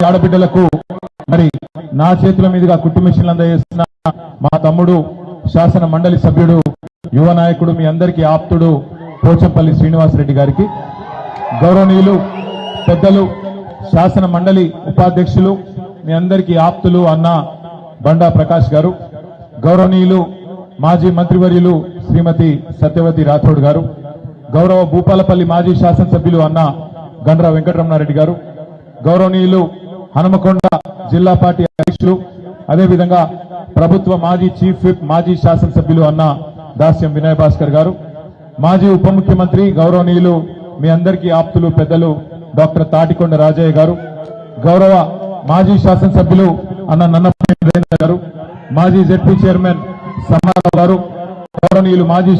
మంది ఆడబిడ్డలకు మరి నా చేతుల మీదుగా కుట్టు మిషన్లు అందజేస్తున్న మా తమ్ముడు శాసన మండలి సభ్యుడు యువ నాయకుడు మీ అందరికీ ఆప్తుడు పోచంపల్లి శ్రీనివాసరెడ్డి గారికి. గౌరవనీయులు పెద్దలు శాసన మండలి ఉపాధ్యక్షులు మీ అందరికీ ఆప్తులు అన్న బండా ప్రకాష్ గారు. గౌరవనీయులు మాజీ మంత్రివర్యులు శ్రీమతి సత్యవతి రాథోడ్ గారు. గౌరవ భూపాలపల్లి మాజీ శాసనసభ్యులు అన్న గండ్ర వెంకటరమణారెడ్డి గారు. గౌరవనీయులు హనుమకొండ జిల్లా పార్టీ అధ్యక్షులు అదేవిధంగా ప్రభుత్వ మాజీ చీఫ్ విప్ మాజీ శాసనసభ్యులు అన్న దాస్యం వినయ్ భాస్కర్ గారు మాజీ ఉప ముఖ్యమంత్రి గౌరవనీయులు మీ అందరికీ ఆప్తులు పెద్దలు డాక్టర్ తాటికొండ రాజయ్య గారు గౌరవ మాజీ శాసనసభ్యులు అన్న నన్నపల్లి గారు మాజీ జెడ్పీ చైర్మన్ సమ్మారావు గారు గౌరవనీయులు మాజీ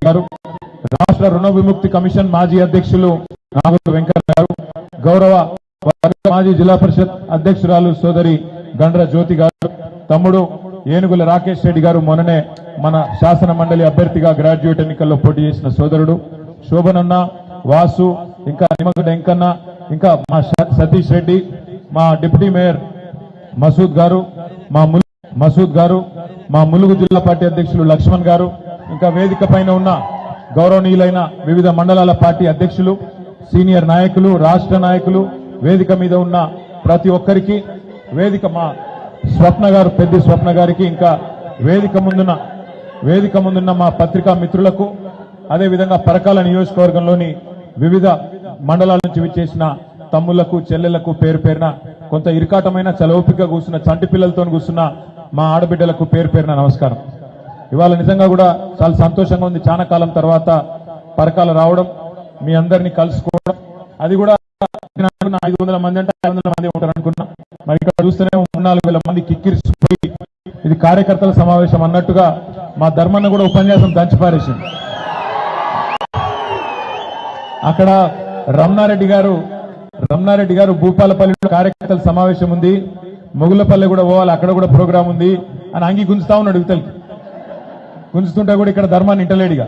గారు రాష్ట్ర రుణ విముక్తి కమిషన్ మాజీ అధ్యక్షులు నాగూరు వెంకట్ గారు గౌరవ మాజీ జిల్లా పరిషత్ అధ్యక్షురాలు సోదరి గండ్ర జ్యోతి గారు తమ్ముడు ఏనుగుల రాకేష్ రెడ్డి గారు మొన్ననే మన శాసన మండలి అభ్యర్థిగా గ్రాడ్యుయేట్ ఎన్నికల్లో పోటీ చేసిన సోదరుడు శోభనన్న వాసు ఇంకా నిమ్మగడ్డ వెంకన్న ఇంకా మా స- సతీష్ రెడ్డి మా డిప్యూటీ మేయర్ మసూద్ గారు మా మసూద్ గారు మా ములుగు జిల్లా పార్టీ అధ్యక్షులు లక్ష్మణ్ గారు ఇంకా వేదిక పైన ఉన్న గౌరవనీయులైన వివిధ మండలాల పార్టీ అధ్యక్షులు సీనియర్ నాయకులు రాష్ట్ర నాయకులు వేదిక మీద ఉన్న ప్రతి ఒక్కరికి వేదిక మా స్వప్న గారు పెద్ద స్వప్న గారికి ఇంకా వేదిక ముందున్న వేదిక ముందున్న మా పత్రికా మిత్రులకు అదేవిధంగా పరకాల నియోజకవర్గంలోని వివిధ మండలాల నుంచి విచ్చేసిన తమ్ముళ్ళకు చెల్లెళ్ళకు పేరు పేరున కొంత ఇరుకాటమైన చలవపిక కూర్చున్న చంటి పిల్లలతో కూర్చున్న మా ఆడబిడ్డలకు పేరు పేరున నమస్కారం. ఇవాళ నిజంగా కూడా చాలా సంతోషంగా ఉంది. చాలా కాలం తర్వాత పరకాల రావడం మీ అందరినీ కలుసుకోవడం. అది కూడా ఐదు వందల మంది అంటే ఐదు వందల మంది ఉంటారు అనుకున్నా. మరి ఇక్కడ చూస్తేనే నాలుగు వేల మంది కిక్కిరిసిపోయి. ఇది కార్యకర్తల సమావేశం అన్నట్టుగా మా ధర్మన్న కూడా ఉపన్యాసం దంచిపారేసింది అక్కడ రమణారెడ్డి గారు రమణారెడ్డి గారు భూపాలపల్లిలో కార్యకర్తల సమావేశం ఉంది. మొగులపల్లి కూడా పోవాలి అక్కడ కూడా ప్రోగ్రాం ఉంది అని అంగి గుంజుతా ఉన్నాడు యువతలకి గుంజుతుంటే కూడా ఇక్కడ ధర్మాన్ని ఇంటలేడిగా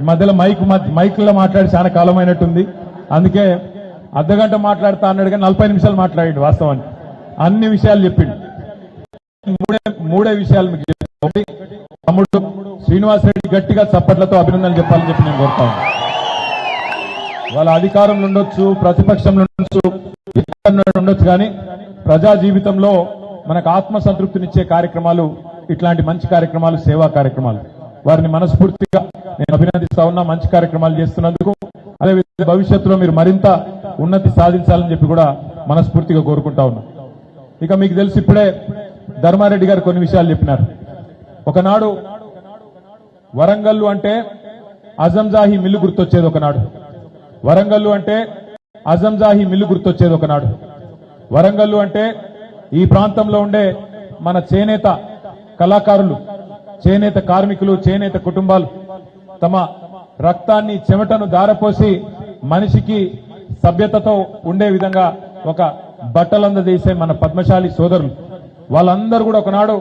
ఈ మధ్యలో మైక్ మైక్లో మాట్లాడి చాలా కాలం అయినట్టుంది అందుకే అర్ధగంట మాట్లాడుతా అన్నాడు కానీ నలభై నిమిషాలు మాట్లాడాడు వాస్తవానికి. అన్ని విషయాలు చెప్పిండు. మూడే మూడే విషయాలు మీకు ఒకటి తమ్ముడు శ్రీనివాసరెడ్డి గట్టిగా చప్పట్లతో అభినందనలు చెప్పాలని చెప్పి నేను కోరుతాను వాళ్ళ అధికారంలో ఉండొచ్చు ప్రతిపక్షంలో ఉండొచ్చు ఉండొచ్చు కానీ ప్రజా జీవితంలో మనకు ఆత్మ సంతృప్తినిచ్చే కార్యక్రమాలు ఇట్లాంటి మంచి కార్యక్రమాలు సేవా కార్యక్రమాలు. వారిని మనస్ఫూర్తిగా నేను అభినందిస్తా ఉన్నా మంచి కార్యక్రమాలు చేస్తున్నందుకు. అదే భవిష్యత్తులో మీరు మరింత ఉన్నతి సాధించాలని చెప్పి కూడా మనస్ఫూర్తిగా కోరుకుంటా ఉన్నా. ఇక మీకు తెలిసి ఇప్పుడే ధర్మారెడ్డి గారు కొన్ని విషయాలు చెప్పినారు. ఒకనాడు వరంగల్లు అంటే అజంజాహి మిల్లు గుర్తొచ్చేది ఒకనాడు. వరంగల్లు అంటే అజంజాహి మిల్లు గుర్తొచ్చేది ఒకనాడు. వరంగల్లు అంటే ఈ ప్రాంతంలో ఉండే మన చేనేత కళాకారులు చేనేత కార్మికులు చేనేత కుటుంబాలు తమ రక్తాన్ని చెమటను దారపోసి మనిషికి సభ్యతతో ఉండే విధంగా ఒక బట్టలందజేసే మన పద్మశాలి సోదరులు. వాళ్ళందరూ కూడా ఒకనాడు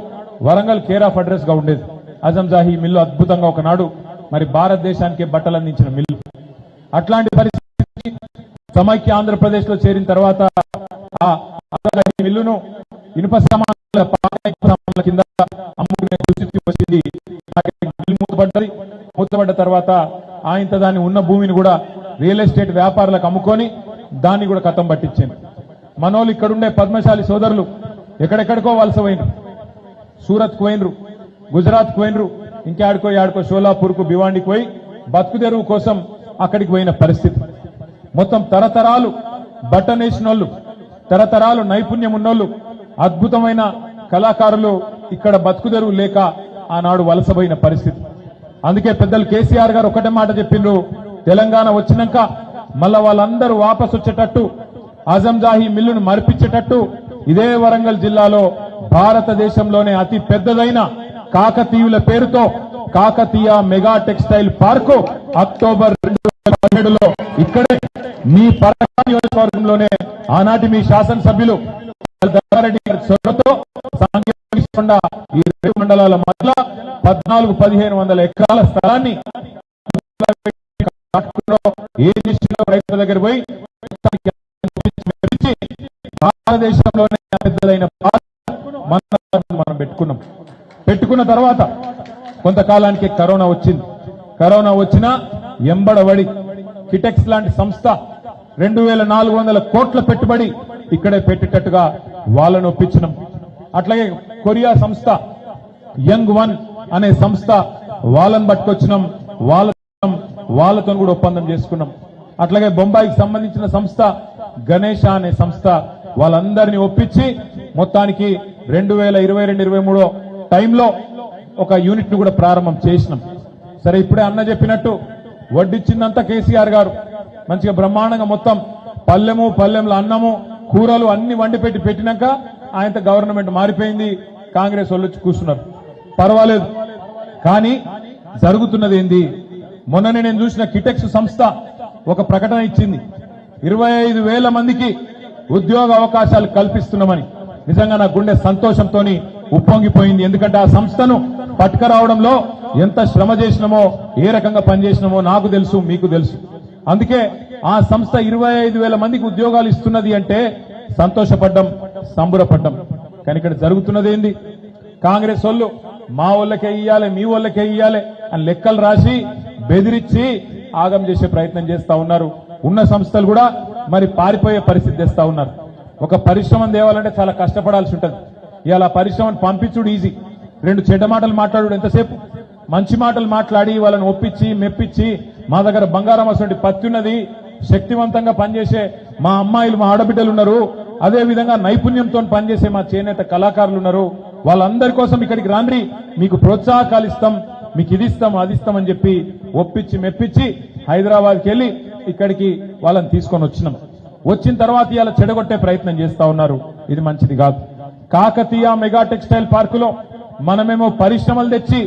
వరంగల్ కేర్ ఆఫ్ అడ్రస్గా ఉండేది. అజంజాహి మిల్లు అద్భుతంగా ఒకనాడు మరి భారతదేశానికి బట్టలు అందించిన మిల్లు. అట్లాంటి పరిస్థితి సమైక్య ఆంధ్రప్రదేశ్లో చేరిన తర్వాత ఆ మిల్లును ఇనుప సామాన్ల కింద అమ్ముకునే దుస్థితి వచ్చింది. మూతపడ్డది. మూతబడ్డ తర్వాత ఆయన దాన్ని ఉన్న భూమిని కూడా రియల్ ఎస్టేట్ వ్యాపారులకు అమ్ముకొని దాన్ని కూడా కథం పట్టించింది మనోళ్ళు ఇక్కడుండే పద్మశాలి సోదరులు ఎక్కడెక్కడికో వలస పోయినరు. సూరత్ పోయినరు గుజరాత్ పోయినరు ఇంకాడికో ఆడుకో షోలాపూర్కు భివాండికి పోయి బతుకు తెరువు కోసం అక్కడికి పోయిన పరిస్థితి. మొత్తం తరతరాలు బట్టనేసినోళ్ళు తరతరాలు నైపుణ్యం ఉన్నోళ్ళు అద్భుతమైన కళాకారులు ఇక్కడ బతుకు తెరువు లేక ఆనాడు వలసపోయిన పరిస్థితి. అందుకే పెద్దలు కేసీఆర్ గారు ఒకటే మాట చెప్పిండ్రు. తెలంగాణ వచ్చినాక మళ్ళా వాళ్ళందరూ వాపసు వచ్చేటట్టు అజంజాహి మిల్లును మరిపించేటట్టు ఇదే వరంగల్ జిల్లాలో భారతదేశంలోనే అతి పెద్దదైన కాకతీయుల పేరుతో Kakatiya mega textile park October రెండు వేల ఇక్కడే మీ పరకా నియోజకవర్గంలోనే ఆనాటి మీ శాసనసభ్యులు దత్తారెడ్డి గారి చొరవతో సాంకేతిక ఈ రెండు మండలాల మధ్య పద్నాలుగు పదిహేను వందల ఎకరాల స్థలాన్ని ఏ దిశలో రైతుల దగ్గర పోయి భారతదేశంలోనే పెద్దదైన మనం పెట్టుకున్నాం. పెట్టుకున్న తర్వాత కొంతకాలానికి కరోనా వచ్చింది. కరోనా వచ్చినా ఎంబడబడి కిటెక్స్ లాంటి సంస్థ రెండు వేల నాలుగు వందల కోట్ల పెట్టుబడి ఇక్కడే పెట్టేటట్టుగా వాళ్ళను ఒప్పించినాం. అట్లాగే కొరియా సంస్థ యంగ్ వన్ అనే సంస్థ వాళ్ళని పట్టుకొచ్చినాం వాళ్ళ వాళ్ళతో కూడా ఒప్పందం చేసుకున్నాం. అట్లాగే బొంబాయికి సంబంధించిన సంస్థ గణేష అనే సంస్థ వాళ్ళందరినీ ఒప్పించి మొత్తానికి రెండు వేల ఇరవై రెండు ఇరవై మూడో టైంలో ఒక యూనిట్ను కూడా ప్రారంభం చేసినాం. సరే ఇప్పుడే అన్న చెప్పినట్టు వడ్డిచ్చిందంతా కేసీఆర్ గారు. మంచిగా బ్రహ్మాండంగా మొత్తం పల్లెము పల్లెంలో అన్నము కూరలు అన్ని వండి పెట్టి పెట్టినాక ఆయనతో గవర్నమెంట్ మారిపోయింది కాంగ్రెస్ వాళ్ళు వచ్చి కూర్చున్నారు. పర్వాలేదు. కానీ జరుగుతున్నది ఏంది? మొన్ననే నేను చూసిన కిటెక్స్ సంస్థ ఒక ప్రకటన ఇచ్చింది. ఇరవై ఐదు వేల మందికి ఉద్యోగ అవకాశాలు కల్పిస్తున్నామని. నిజంగా నా గుండె సంతోషంతో ఉప్పొంగిపోయింది. ఎందుకంటే ఆ సంస్థను పట్టుకరావడంలో ఎంత శ్రమ చేసినామో ఏ రకంగా పనిచేసినామో నాకు తెలుసు మీకు తెలుసు. అందుకే ఆ సంస్థ ఇరవై ఐదు వేల మందికి ఉద్యోగాలు ఇస్తున్నది అంటే సంతోషపడ్డం సంబురపడ్డం. కానీ ఇక్కడ జరుగుతున్నది ఏంది? కాంగ్రెస్ వాళ్ళు మా వాళ్ళకే ఇయ్యాలి మీ వాళ్ళకే ఇయ్యాలి అని లెక్కలు రాసి బెదిరించి ఆగం చేసే ప్రయత్నం చేస్తా ఉన్నారు. ఉన్న సంస్థలు కూడా మరి పారిపోయే పరిస్థితి తెస్తా ఉన్నారు. ఒక పరిశ్రమను తేవాలంటే చాలా కష్టపడాల్సి ఉంటుంది. ఇవాళ పరిశ్రమను పంపించుడు ఈజీ. రెండు చెడ్డ మాటలు మాట్లాడు ఎంతసేపు? మంచి మాటలు మాట్లాడి వాళ్ళని ఒప్పించి మెప్పించి మా దగ్గర బంగారం అసలు పత్తి ఉన్నది శక్తివంతంగా పనిచేసే మా అమ్మాయిలు మా ఆడబిడ్డలు ఉన్నారు. అదే విధంగా నైపుణ్యంతో పనిచేసే మా చేనేత కళాకారులు ఉన్నారు. వాళ్ళందరి కోసం ఇక్కడికి రాండ్రి మీకు ప్రోత్సాహకాలు ఇస్తాం. మీకు ఇది ఇస్తాం అది ఇస్తాం అని చెప్పి ఒప్పించి మెప్పించి హైదరాబాద్కి వెళ్ళి ఇక్కడికి వాళ్ళని తీసుకొని వచ్చినాం. వచ్చిన తర్వాత ఇలా చెడగొట్టే ప్రయత్నం చేస్తా ఉన్నారు. ఇది మంచిది కాదు. కాకతీయ మెగా టెక్స్టైల్ పార్కులో మనమేమో పరిశ్రమలు తెచ్చి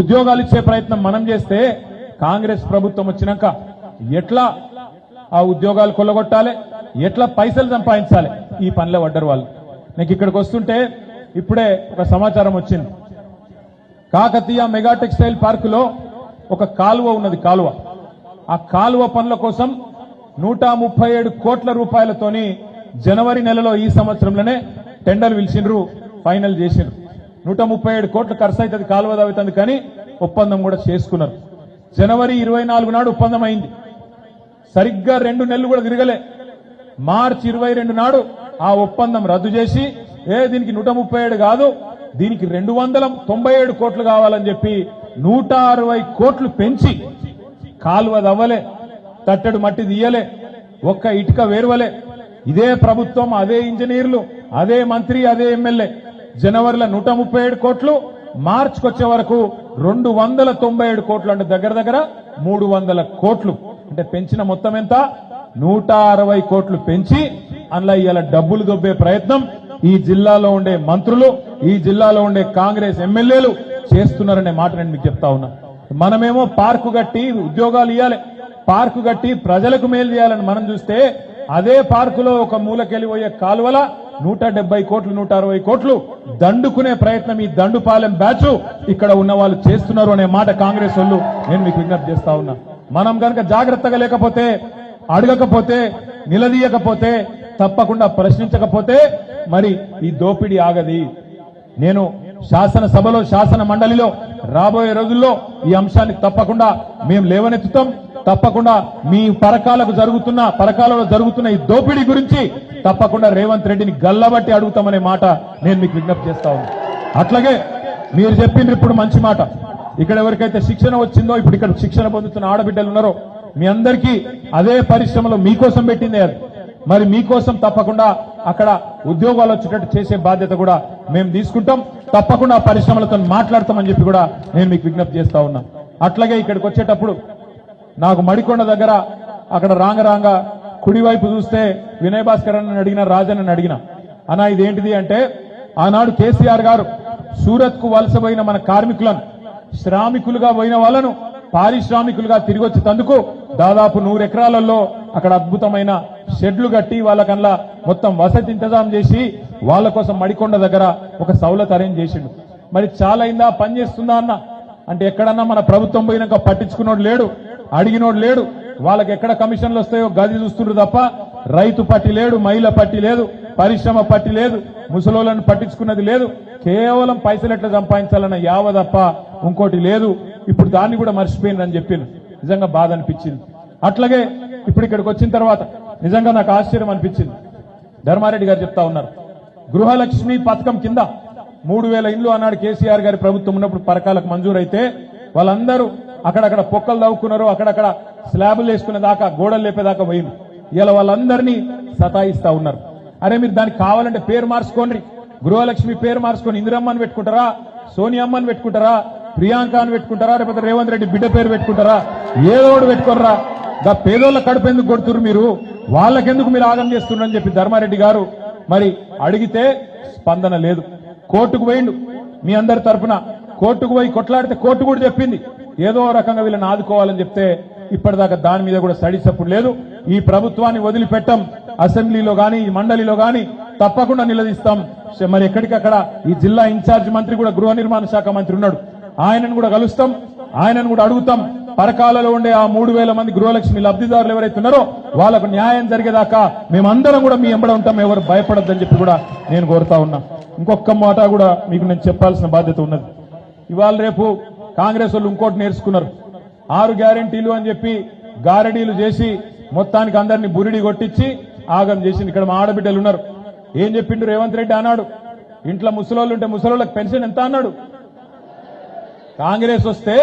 ఉద్యోగాలు ఇచ్చే ప్రయత్నం మనం చేస్తే కాంగ్రెస్ ప్రభుత్వం వచ్చినాక ఎట్లా ఆ ఉద్యోగాలు కొల్లగొట్టాలి. ఎట్లా పైసలు సంపాదించాలి? ఈ పనిలో పడ్డరు వాళ్ళు. నీకు ఇక్కడికి వస్తుంటే ఇప్పుడే ఒక సమాచారం వచ్చింది. కాకతీయ మెగా టెక్స్టైల్ పార్కులో ఒక కాలువ ఉన్నది కాలువ. ఆ కాలువ పనుల కోసం నూట ముప్పై ఏడు కోట్ల రూపాయలతోని జనవరి నెలలో ఈ సంవత్సరంలోనే టెండర్ పిలిచిండ్రు ఫైనల్ చేసిండ్రు. నూట ముప్పై ఏడు కోట్లు ఖర్చు అవుతుంది కాలువ అవుతుంది కానీ ఒప్పందం కూడా చేసుకున్నారు. జనవరి ఇరవై నాలుగు నాడు ఒప్పందం అయింది. సరిగ్గా రెండు నెలలు కూడా తిరగలే. మార్చి ఇరవై రెండు నాడు ఆ ఒప్పందం రద్దు చేసి ఏ దీనికి నూట ముప్పై ఏడు కాదు దీనికి రెండు వందల తొంభై ఏడు కోట్లు కావాలని చెప్పి నూట అరవై కోట్లు పెంచి కాలువ దవ్వలే తట్టెడు మట్టి తీయలే ఒక్క ఇటుక వేరువలే. ఇదే ప్రభుత్వం అదే ఇంజనీర్లు అదే మంత్రి అదే ఎమ్మెల్యే. జనవరిలో నూట ముప్పై ఏడు కోట్లు మార్చికొచ్చే వరకు రెండు వందల తొంభై ఏడు కోట్లు అంటే దగ్గర దగ్గర మూడు వందల కోట్లు. అంటే పెంచిన మొత్తం ఎంత? నూట అరవై కోట్లు పెంచి అందులో ఇవాళ డబ్బులు దొబ్బే ప్రయత్నం ఈ జిల్లాలో ఉండే మంత్రులు ఈ జిల్లాలో ఉండే కాంగ్రెస్ ఎమ్మెల్యేలు చేస్తున్నారనే మాట నేను మీకు చెప్తా ఉన్నా. మనమేమో పార్కు కట్టి ఉద్యోగాలు ఇవ్వాలి పార్కు కట్టి ప్రజలకు మేలు చేయాలని మనం చూస్తే అదే పార్కులో ఒక మూలకెళ్ళిపోయే కాలువల నూట డెబ్బై కోట్లు నూట అరవై కోట్లు దండుకునే ప్రయత్నం ఈ దండుపాలెం బ్యాచ్ ఇక్కడ ఉన్న వాళ్ళు చేస్తున్నారు అనే మాట కాంగ్రెస్ వాళ్ళు. నేను మీకు విజ్ఞప్తి చేస్తా ఉన్నా. మనం కనుక జాగ్రత్తగా లేకపోతే అడగకపోతే నిలదీయకపోతే తప్పకుండా ప్రశ్నించకపోతే మరి ఈ దోపిడీ ఆగది. నేను శాసనసభలో శాసన మండలిలో రాబోయే రోజుల్లో ఈ అంశాన్ని తప్పకుండా మేము లేవనెత్తుతాం. తప్పకుండా మీ పరకాలకు జరుగుతున్న పరకాలలో జరుగుతున్న ఈ దోపిడీ గురించి తప్పకుండా రేవంత్ రెడ్డిని గల్లబట్టి అడుగుతామనే మాట నేను మీకు విజ్ఞప్తి చేస్తా ఉన్నాను అట్లాగే మీరు చెప్పిండ్రు ఇప్పుడు మంచి మాట. ఇక్కడ ఎవరికైతే శిక్షణ వచ్చిందో ఇప్పుడు ఇక్కడ శిక్షణ పొందుతున్న ఆడబిడ్డలు ఉన్నారో మీ అందరికీ అదే పరిశ్రమలో మీకోసం పెట్టిందే అది. మరి మీకోసం తప్పకుండా అక్కడ ఉద్యోగాలు వచ్చేటట్టు చేసే బాధ్యత కూడా మేము తీసుకుంటాం. తప్పకుండా ఆ పరిశ్రమలతో మాట్లాడతామని చెప్పి కూడా నేను మీకు విజ్ఞప్తి చేస్తా ఉన్నా. అట్లాగే ఇక్కడికి వచ్చేటప్పుడు నాకు మడికొండ దగ్గర అక్కడ రాంగ రాంగ కుడివైపు చూస్తే వినయ్ భాస్కర్ అని అడిగిన రాజన్ అని అడిగిన అనా ఇదేంటిది అంటే ఆనాడు కేసీఆర్ గారు సూరత్కు వలసపోయిన మన కార్మికులను శ్రామికులుగా పోయిన వాళ్ళను పారిశ్రామికులుగా తిరిగి వచ్చేందుకు దాదాపు నూరు ఎకరాలలో అక్కడ అద్భుతమైన షెడ్లు కట్టి వాళ్ళకల్లా మొత్తం వసతి ఇంతజాం చేసి వాళ్ళ కోసం మడికొండ దగ్గర ఒక సౌలత్ అరేంజ్ చేసిండు. మరి చాలా అయిందా పని చేస్తుందా అన్న? అంటే ఎక్కడన్నా మన ప్రభుత్వం పోయినాక పట్టించుకున్నోడు లేడు అడిగినోడు లేడు వాళ్ళకి ఎక్కడ కమిషన్లు వస్తాయో గది చూస్తుండ్రు తప్ప రైతు పట్టి లేడు మహిళ పట్టి లేదు పరిశ్రమ పట్టి లేదు ముసలోళ్ళను పట్టించుకున్నది లేదు. కేవలం పైసలు ఎట్లా సంపాదించాలన్న యావ తప్ప ఇంకోటి లేదు. ఇప్పుడు దాన్ని కూడా మర్చిపోయిందని చెప్పింది నిజంగా బాధ అనిపించింది. అట్లాగే ఇప్పుడు ఇక్కడికి వచ్చిన తర్వాత నిజంగా నాకు ఆశ్చర్యం అనిపించింది. ధర్మారెడ్డి గారు చెప్తా ఉన్నారు. గృహలక్ష్మి పథకం కింద మూడు వేల ఇండ్లు అన్నాడు కేసీఆర్ గారి ప్రభుత్వం ఉన్నప్పుడు పరకాలకు మంజూరైతే వాళ్ళందరూ అక్కడక్కడ పొక్కలు తవ్వుకున్నారు. అక్కడక్కడ స్లాబులు వేసుకునే దాకా గోడలు లేపేదాకా పోయింది ఇలా వాళ్ళందరినీ సతాయిస్తా ఉన్నారు. అరే మీరు దానికి కావాలంటే పేరు మార్చుకోండి. గృహలక్ష్మి పేరు మార్చుకొని ఇందిరమ్మని పెట్టుకుంటారా సోనియమ్మని పెట్టుకుంటారా ప్రియాంక అని పెట్టుకుంటారా లేకపోతే రేవంత్ రెడ్డి బిడ్డ పేరు పెట్టుకుంటారా ఏదో ఒకటి పెట్టుకోర్రా. గా పేదోళ్ళ కడుపు ఎందుకు కొడుతురు మీరు? వాళ్ళకెందుకు మీరు ఆగం చేస్తున్నారని చెప్పి ధర్మారెడ్డి గారు మరి అడిగితే స్పందన లేదు. కోర్టుకు పోయిండు మీ అందరి తరఫున కోర్టుకు పోయి కొట్లాడితే కోర్టు కూడా చెప్పింది. ఏదో రకంగా వీళ్ళని ఆదుకోవాలని చెప్తే ఇప్పటిదాకా దాని మీద కూడా సడిసప్పుడు లేదు. ఈ ప్రభుత్వాన్ని వదిలిపెట్టం. అసెంబ్లీలో కానీ ఈ మండలిలో కానీ తప్పకుండా నిలదీస్తాం. మరి ఎక్కడికక్కడ ఈ జిల్లా ఇన్ఛార్జ్ మంత్రి కూడా గృహ నిర్మాణ శాఖ మంత్రి ఉన్నాడు. ఆయనను కూడా కలుస్తాం ఆయనను కూడా అడుగుతాం. పరకాలలో ఉండే ఆ మూడు వేల మంది గృహలక్ష్మి లబ్ధిదారులు ఎవరైతే ఉన్నారో వాళ్ళకు న్యాయం జరిగేదాకా మేమందరం కూడా మీ ఎంబడ ఉంటాం ఎవరు భయపడద్దని చెప్పి కూడా నేను కోరుతా ఉన్నా. ఇంకొక మాట కూడా మీకు నేను చెప్పాల్సిన బాధ్యత ఉన్నది. ఇవాళ రేపు కాంగ్రెస్ వాళ్ళు ఇంకోటి నేర్చుకున్నారు. ఆరు గ్యారెంటీలు అని చెప్పి గారడీలు చేసి మొత్తానికి అందరినీ బురిడి కొట్టించి ఆగం చేసింది. ఇక్కడ మా ఆడబిడ్డలు ఉన్నారు. ఏం చెప్పిండు రేవంత్ రెడ్డి అన్నాడు? ఇంట్లో ముసలోళ్ళు ఉంటే ముసలోళ్ళకి పెన్షన్ ఎంత అన్నాడు? కాంగ్రెస్ వస్తే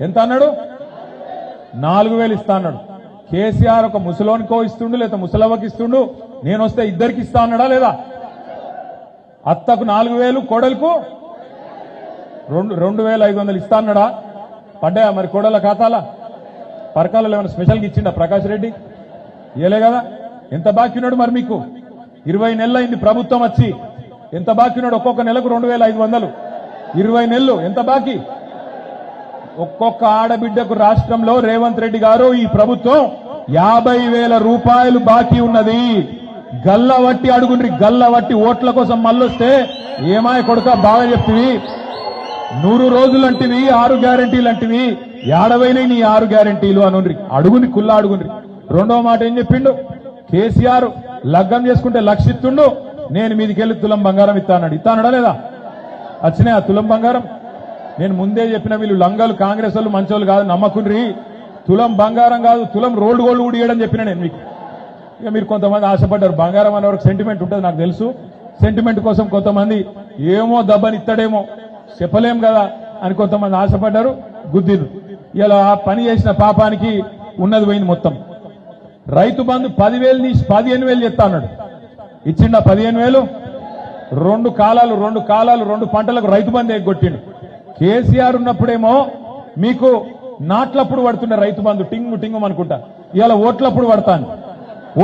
ఎంత అన్నాడు? నాలుగు వేలు ఇస్తా అన్నాడు. కేసీఆర్ ఒక ముసలోనికో ఇస్తుండు లేదా ముసలవ్వకి ఇస్తుండు? నేను వస్తే ఇద్దరికి ఇస్తా అన్నాడా లేదా? అత్తకు నాలుగు వేలు కోడలకు రెండు రెండు వేల ఐదు వందలు ఇస్తా అన్నాడా? పడ్డాయా మరి కోడల ఖాతాలా? పరకాలలో ఏమైనా స్పెషల్గా ఇచ్చిండా ప్రకాష్ రెడ్డి? ఇయలే కదా? ఎంత బాకీ ఉన్నాడు మరి మీకు? ఇరవై నెలలు అయింది ప్రభుత్వం వచ్చి. ఎంత బాకీ ఉన్నాడు? ఒక్కొక్క నెలకు రెండు వేల ఐదు వందలు. ఇరవై నెలలు ఎంత బాకీ? ఒక్కొక్క ఆడబిడ్డకు రాష్ట్రంలో రేవంత్ రెడ్డి గారు ఈ ప్రభుత్వం యాభై వేల రూపాయలు బాకీ ఉన్నది. గల్ల వట్టి అడుగుండ్రి గల్ల వట్టి ఓట్ల కోసం మళ్ళొస్తే ఏమాయ కొడుక బాగా చెప్తివి? నూరు రోజులంటివి ఆరు గ్యారంటీలు అంటివి ఏడవైనా నీ ఆరు గ్యారంటీలు అనుండ్రి. అడుగుని కుల్లా అడుగుండ్రి. రెండో మాట ఏం చెప్పిండు? కేసీఆర్ లగ్గం చేసుకుంటే లక్షిత్తుండు నేను మీదికెళ్ళి తులం బంగారం ఇస్తానడు ఇస్తానడా లేదా? వచ్చినాయి ఆ తులం బంగారం? నేను ముందే చెప్పిన వీళ్ళు లంగలు కాంగ్రెస్ వాళ్ళు మంచోళ్ళు కాదు నమ్మకుండ్రి. తులం బంగారం కాదు తులం రోడ్డు గోల్డ్ కూడా ఇవ్వడం చెప్పిన నేను మీకు. ఇక మీరు కొంతమంది ఆశపడ్డారు బంగారం అనే వరకు సెంటిమెంట్ ఉంటుంది నాకు తెలుసు. సెంటిమెంట్ కోసం కొంతమంది ఏమో దబ్బని ఇస్తాడేమో చెప్పలేం కదా అని కొంతమంది ఆశపడ్డారు గుద్దిరు ఇలా ఆ పని చేసిన పాపానికి ఉన్నది పోయింది మొత్తం. రైతు బంధు పదివేలు తీసి పదిహేను వేలు చెప్తా అన్నాడు. ఇచ్చిండా పదిహేను వేలు? రెండు కాలాలు రెండు కాలాలు రెండు పంటలకు రైతు బంధు ఎగ్గొట్టిండు. కేసీఆర్ ఉన్నప్పుడేమో మీకు నాట్లప్పుడు పడుతుండే రైతు బంధు టింగు టింగు అనుకుంటా. ఇవాళ ఓట్లప్పుడు పడతాను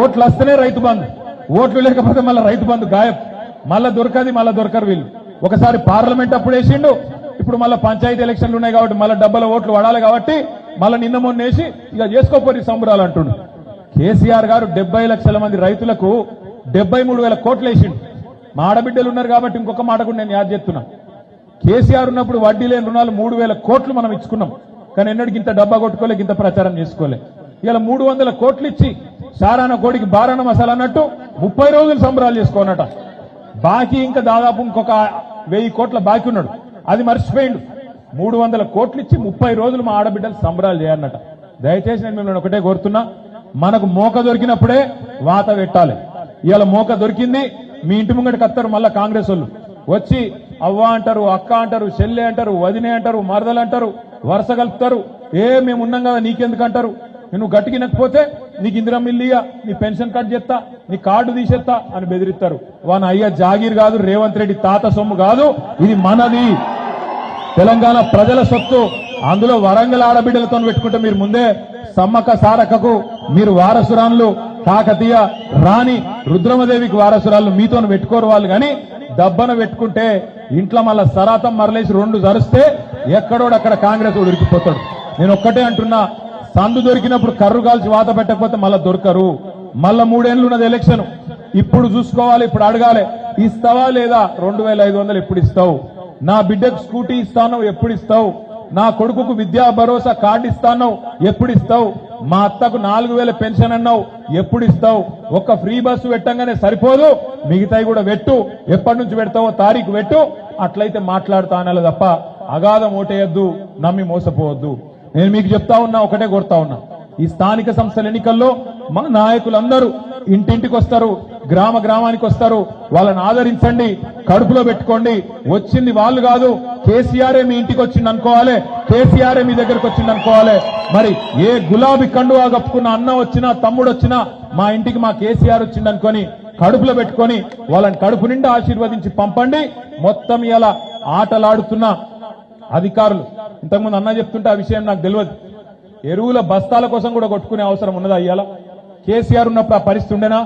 ఓట్లు వస్తేనే రైతు బంధు. ఓట్లు లేకపోతే మళ్ళీ రైతు బంధు గాయం మళ్ళా దొరకది మళ్ళా దొరకరు వీళ్ళు. ఒకసారి పార్లమెంట్ అప్పుడు వేసిండు. ఇప్పుడు మళ్ళీ పంచాయతీ ఎలక్షన్లు ఉన్నాయి కాబట్టి మళ్ళీ డబ్బల ఓట్లు పడాలి కాబట్టి మళ్ళీ నిన్న మొన్న వేసి ఇక చేసుకోపోయి సంబరాలు అంటుండు. కేసీఆర్ గారు డెబ్బై లక్షల మంది రైతులకు డెబ్బై మూడు వేల కోట్లు వేసిండు. మా ఆడబిడ్డలు ఉన్నారు కాబట్టి ఇంకొక మాట కూడా నేను యాద్ చేస్తున్నా. కేసీఆర్ ఉన్నప్పుడు వడ్డీ లేని రుణాలు మూడు వేల కోట్లు మనం ఇచ్చుకున్నాం. కానీ ఎన్నడికి ఇంత డబ్బా కొట్టుకోలే ఇంత ప్రచారం చేసుకోలే. ఇలా మూడు వందల కోట్లు ఇచ్చి సారాన కోడికి బారాన మసాలా అన్నట్టు ముప్పై రోజులు సంబరాలు చేసుకోనట. బాకీ ఇంకా దాదాపు ఇంకొక వెయ్యి కోట్ల బాకీ ఉన్నాడు. అది మర్చిపోయిండు. మూడు వందల కోట్లు ఇచ్చి ముప్పై రోజులు మా ఆడబిడ్డలు సంబరాలు చేయాలన్నట దయచేసి నేను మిమ్మల్ని ఒకటే కోరుతున్నా. మనకు మోక దొరికినప్పుడే వాత పెట్టాలి. ఇవాళ మోక దొరికింది మీ ఇంటి ముంగటి కత్తారు మళ్ళా కాంగ్రెస్ వాళ్ళు. వచ్చి అవ్వ అంటారు అక్క అంటారు చెల్లె అంటారు వదినే అంటారు మరదలు అంటారు వరుస కలుపుతారు. ఏ మేము ఉన్నాం కదా నీకెందుకు అంటారు? నువ్వు గట్టికినకపోతే నీకు ఇందిరా మిల్లియా నీ పెన్షన్ కట్ చేస్తా నీ కార్డు తీసేస్తా అని బెదిరిస్తారు. వాని అయ్య జాగీర్ కాదు రేవంత్ రెడ్డి తాత సొమ్ము కాదు ఇది మనది. తెలంగాణ ప్రజల సొత్తు. అందులో వరంగల్ ఆడబిడ్డలతో పెట్టుకుంటే మీరు ముందే సమ్మక్క సారక్కకు మీరు వారసురాన్లు కాకతీయ రాణి రుద్రమదేవికి వారసురాలు మీతో పెట్టుకోరు వాళ్ళు కానీ దబ్బన పెట్టుకుంటే ఇంట్లో మళ్ళా సరాతం మరలేసి రెండు జరిస్తే ఎక్కడోడు అక్కడ కాంగ్రెస్ ఉడికిపోతాడు నేను ఒక్కటే అంటున్నా సందు దొరికినప్పుడు కర్రు కాల్చి వాత పెట్టకపోతే మళ్ళా దొరకరు. మళ్ళా మూడేళ్ళు ఉన్నది ఎలక్షన్. ఇప్పుడు చూసుకోవాలి ఇప్పుడు అడగాలి ఇస్తావా లేదా? రెండు వేల ఐదు వందలు ఎప్పుడు ఇస్తావు? నా బిడ్డకు స్కూటీ ఇస్తాను ఎప్పుడు ఇస్తావు? నా కొడుకుకు విద్యా భరోసా కార్డు ఇస్తాను ఎప్పుడు ఇస్తావు మా అత్తకు నాలుగు వేల పెన్షన్ అన్నావు ఎప్పుడు ఇస్తావు ఒక్క ఫ్రీ బస్సు పెట్టంగానే సరిపోదు. మిగతాయి కూడా పెట్టు. ఎప్పటి నుంచి పెడతావో తారీఖు పెట్టు. అట్లయితే మాట్లాడుతా అనాలి తప్ప అగాధం ఓటేయద్దు నమ్మి మోసపోవద్దు. నేను మీకు చెప్తా ఉన్నా ఒకటే కొడతా ఉన్నా. ఈ స్థానిక సంస్థల ఎన్నికల్లో మా నాయకులందరూ ఇంటింటికి వస్తారు గ్రామ గ్రామానికి వస్తారు వాళ్ళని ఆదరించండి కడుపులో పెట్టుకోండి. వచ్చింది వాళ్ళు కాదు కేసీఆర్ మీ ఇంటికి వచ్చింది అనుకోవాలి కేసీఆర్ మీ దగ్గరకు వచ్చింది అనుకోవాలి మరి ఏ గులాబీ కండువా కప్పుకున్న అన్న వచ్చినా తమ్ముడు వచ్చినా మా ఇంటికి మా కేసీఆర్ వచ్చింది అనుకొని కడుపులో పెట్టుకొని వాళ్ళని కడుపు నిండా ఆశీర్వదించి పంపండి. మొత్తం ఇలా ఆటలాడుతున్న అధికారులు. ఇంతకుముందు అన్న చెప్తుంటే ఆ విషయం నాకు తెలియదు ఎరువుల బస్తాల కోసం కూడా కొట్టుకునే అవసరం ఉన్నదా ఇవాళ కేసీఆర్ ఉన్నప్పుడు ఆ పరిస్థితి ఉండేనా?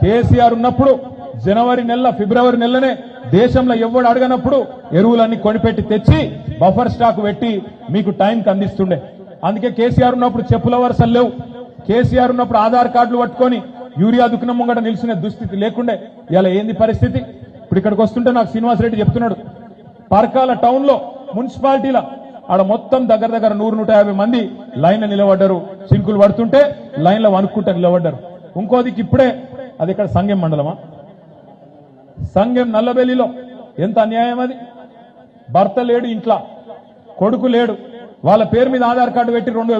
కేసీఆర్ ఉన్నప్పుడు జనవరి నెల ఫిబ్రవరి నెలనే దేశంలో ఎవడు అడగనప్పుడు ఎరువులన్నీ కొనిపెట్టి తెచ్చి బఫర్ స్టాక్ పెట్టి మీకు టైంకి అందిస్తుండే. అందుకే కేసీఆర్ ఉన్నప్పుడు చెప్పుల వరుసలు లేవు. కేసీఆర్ ఉన్నప్పుడు ఆధార్ కార్డులు పట్టుకొని యూరియా దుకుణం ముంగట నిలిచిన దుస్థితి లేకుండే. ఇలా ఏంది పరిస్థితి? ఇప్పుడు ఇక్కడికి వస్తుంటే నాకు శ్రీనివాసరెడ్డి చెప్తున్నాడు. పర్కాల టౌన్లో మున్సిపాలిటీల ఆడ మొత్తం దగ్గర దగ్గర నూరు నూట యాభై మంది లైన్ నిలబడ్డారు. చింకులు పడుతుంటే లైన్లో వణుక్కుంటా నిలబడ్డారు. ఇంకోదికి ఇప్పుడే అది ఇక్కడ సంఘం మండలమా? సంఘం నల్లబెల్లిలో. ఎంత అన్యాయం అది? భర్త లేడు ఇంట్లో కొడుకు లేడు. వాళ్ళ పేరు మీద ఆధార్ కార్డు పెట్టి రెండు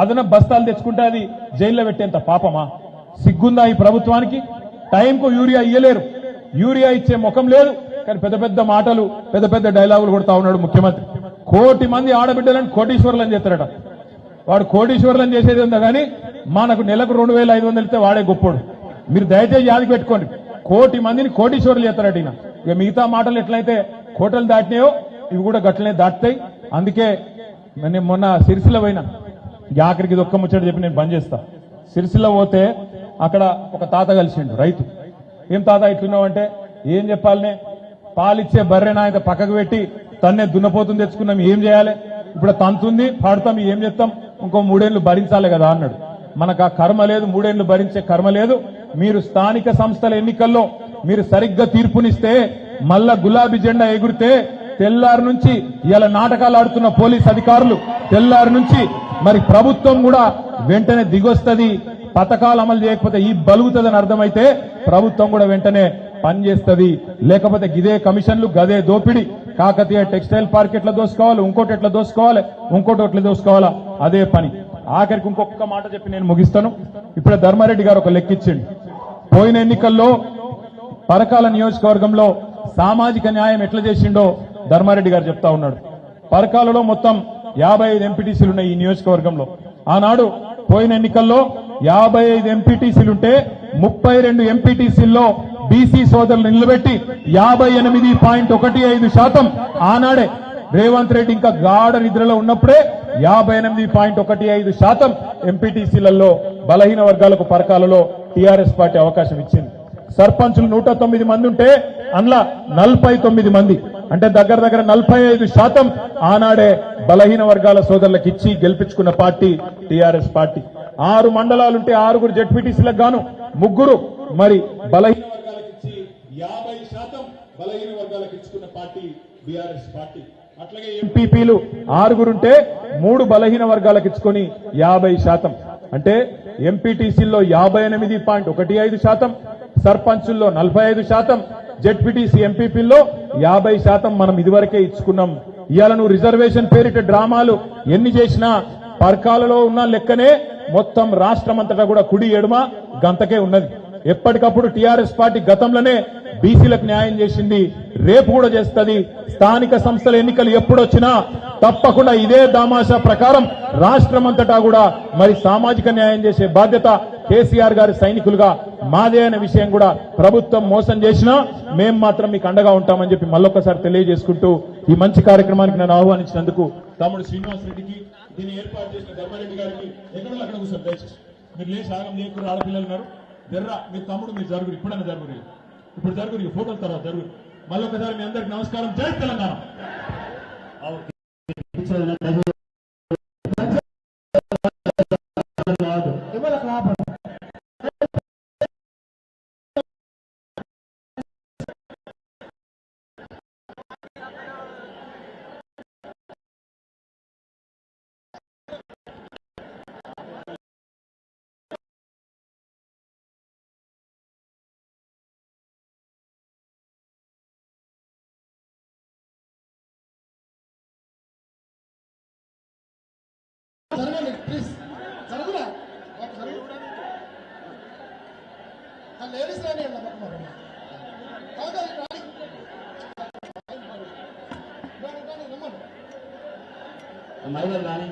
అదన బస్తాలు తెచ్చుకుంటే అది జైల్లో పెట్టేంత పాపమా? సిగ్గుందా ఈ ప్రభుత్వానికి? టైంకు యూరియా ఇయ్యలేరు. యూరియా ఇచ్చే ముఖం లేదు కానీ పెద్ద పెద్ద మాటలు పెద్ద పెద్ద డైలాగులు కొడతా ఉన్నాడు ముఖ్యమంత్రి. కోటి మంది ఆడబిడ్డలను కోటీశ్వరులని చేస్తారట. వాడు కోటీశ్వరులని చేసేది ఉందా కానీ మనకు నెలకు రెండు వేల ఐదు వందలు ఇస్తే వాడే గొప్పడు. మీరు దయచేసి యాది పెట్టుకోండి. కోటి మందిని కోటీశ్వరులు చేస్తారట ఈయన. ఇక మిగతా మాటలు ఎట్లయితే కోటలు దాటినాయో ఇవి కూడా గట్లనే దాటుతాయి. అందుకే నేను మొన్న సిరిసిల పోయినా. ఇక ఆఖరికి ఇది ఒక్క ముచ్చట చెప్పి నేను బంద్ చేస్తా. సిరిసిల పోతే అక్కడ ఒక తాత కలిసిండు రైతు. ఏం తాత ఇట్లున్నావు అంటే ఏం చెప్పాలనే? పాలిచ్చే బర్రె నాయన పక్కకు పెట్టి తన్నే దున్నపోతుంది తెచ్చుకున్నాం ఏం చేయాలి? ఇప్పుడు తంతుంది పాడుతాం ఏం చేస్తాం? ఇంకో మూడేళ్ళు భరించాలి కదా అన్నాడు. మనకు ఆ కర్మ లేదు మూడేళ్ళు భరించే కర్మ లేదు. మీరు స్థానిక సంస్థల ఎన్నికల్లో మీరు సరిగ్గా తీర్పునిస్తే మళ్ళా గులాబీ జెండా ఎగురితే తెల్లారి నుంచి ఇలా నాటకాలు ఆడుతున్న పోలీస్ అధికారులు తెల్లారి నుంచి మరి ప్రభుత్వం కూడా వెంటనే దిగొస్తుంది పథకాలు అమలు చేయకపోతే ఈ బలుగుతుందని అర్థమైతే ప్రభుత్వం కూడా వెంటనే పని చేస్తుంది. లేకపోతే గిదే కమిషన్లు గదే దోపిడి. కాకతీయ టెక్స్టైల్ పార్క్ ఎట్లా దోసుకోవాలి? ఇంకోటి ఎట్లా దోసుకోవాలి? ఇంకోటి ఎట్లా దోసుకోవాలా? అదే పని. ఆఖరికి ఇంకొక మాట చెప్పి నేను ముగిస్తాను. ఇప్పుడే ధర్మారెడ్డి గారు ఒక లెక్కిచ్చిండు పోయిన ఎన్నికల్లో పరకాల నియోజకవర్గంలో సామాజిక న్యాయం ఎట్లా చేసిండో ధర్మారెడ్డి గారు చెప్తా ఉన్నాడు. పరకాలలో మొత్తం యాభై ఐదు ఎంపీటీసీలు ఉన్నాయి ఈ నియోజకవర్గంలో. ఆనాడు పోయిన ఎన్నికల్లో యాభై ఐదు ఎంపీటీసీలుంటే ముప్పై రెండు ఎంపీటీసీల్లో బీసీ సోదరులు నిలబెట్టి యాభై ఎనిమిది పాయింట్ ఒకటి ఐదు శాతం ఆనాడే రేవంత్ రెడ్డి ఇంకా గాఢ నిద్రలో ఉన్నప్పుడే యాభై ఎనిమిది పాయింట్ ఒకటి ఐదు శాతం ఎంపీటీసీలలో బలహీన వర్గాలకు పరకాలలో టీఆర్ఎస్ పార్టీ అవకాశం ఇచ్చింది. సర్పంచులు నూట తొమ్మిది మంది ఉంటే అందులో నలభై తొమ్మిది మంది అంటే దగ్గర దగ్గర నలభై ఐదు శాతం ఆనాడే బలహీన వర్గాల సోదరులకు ఇచ్చి గెలిపించుకున్న పార్టీ టిఆర్ఎస్ పార్టీ. ఆరు మండలాలుంటే ఆరుగురు జెడ్పీటీసీలకు గాను ముగ్గురు మరి బలహీన యాభై శాతం బలహీన వర్గాలకు ఇచ్చుకున్న పార్టీ బీఆర్ఎస్ పార్టీ. అట్లాగే ఎంపీపీలు ఆరుగురుంటే మూడు బలహీన వర్గాలకు ఇచ్చుకొని యాభై శాతం. అంటే ఎంపీటీసీల్లో యాభై ఎనిమిది పాయింట్ ఒకటి ఐదు శాతం సర్పంచుల్లో నలభై ఐదు శాతం జెడ్పీటీసీ ఎంపీపీల్లో యాభై శాతం మనం ఇదివరకే ఇచ్చుకున్నాం. ఇవాళ నువ్వు రిజర్వేషన్ పేరిట డ్రామాలు ఎన్ని చేసినా పర్కాలలో ఉన్న లెక్కనే మొత్తం రాష్ట్రం అంతటా కూడా కుడి ఎడుమ గంతకే ఉన్నది. ఎప్పటికప్పుడు టిఆర్ఎస్ పార్టీ గతంలోనే బీసీలకు న్యాయం చేసింది. రేపు కూడా చేస్తుంది. స్థానిక సంస్థల ఎన్నికలు ఎప్పుడొచ్చినా తప్పకుండా ఇదే దామాషా ప్రకారం రాష్ట్రం అంతటా కూడా మరి సామాజిక న్యాయం చేసే బాధ్యత కేసీఆర్ గారి సైనికులుగా మాదే అనే విషయం కూడా ప్రభుత్వం మోసం చేసినా మేం మాత్రం మీకు అండగా ఉంటామని చెప్పి మళ్ళొకసారి తెలియజేసుకుంటూ ఈ మంచి కార్యక్రమానికి నన్ను ఆహ్వానించినందుకు తమ్ముడు శ్రీనివాస్ రెడ్డికి దీన్ని ఏర్పాటు చేసిన ధర్మారెడ్డి గారికి ఎక్కడ అక్కడ కూర్చోండి మీరు లేచి ఆగం లేకురు ఆడపిల్లలు ఉన్నారు. జర్రా మీ తమ్ముడు మీరు జరుగురు ఇప్పుడన్నా జరుగురు. ఇప్పుడు జరుగురు ఈ ఫోటోల తర్వాత జరుగురు. మళ్ళీ ఒకసారి మీ అందరికి నమస్కారం. జై తెలంగాణ. లేడీస్ రాని మరి కాదు రాని?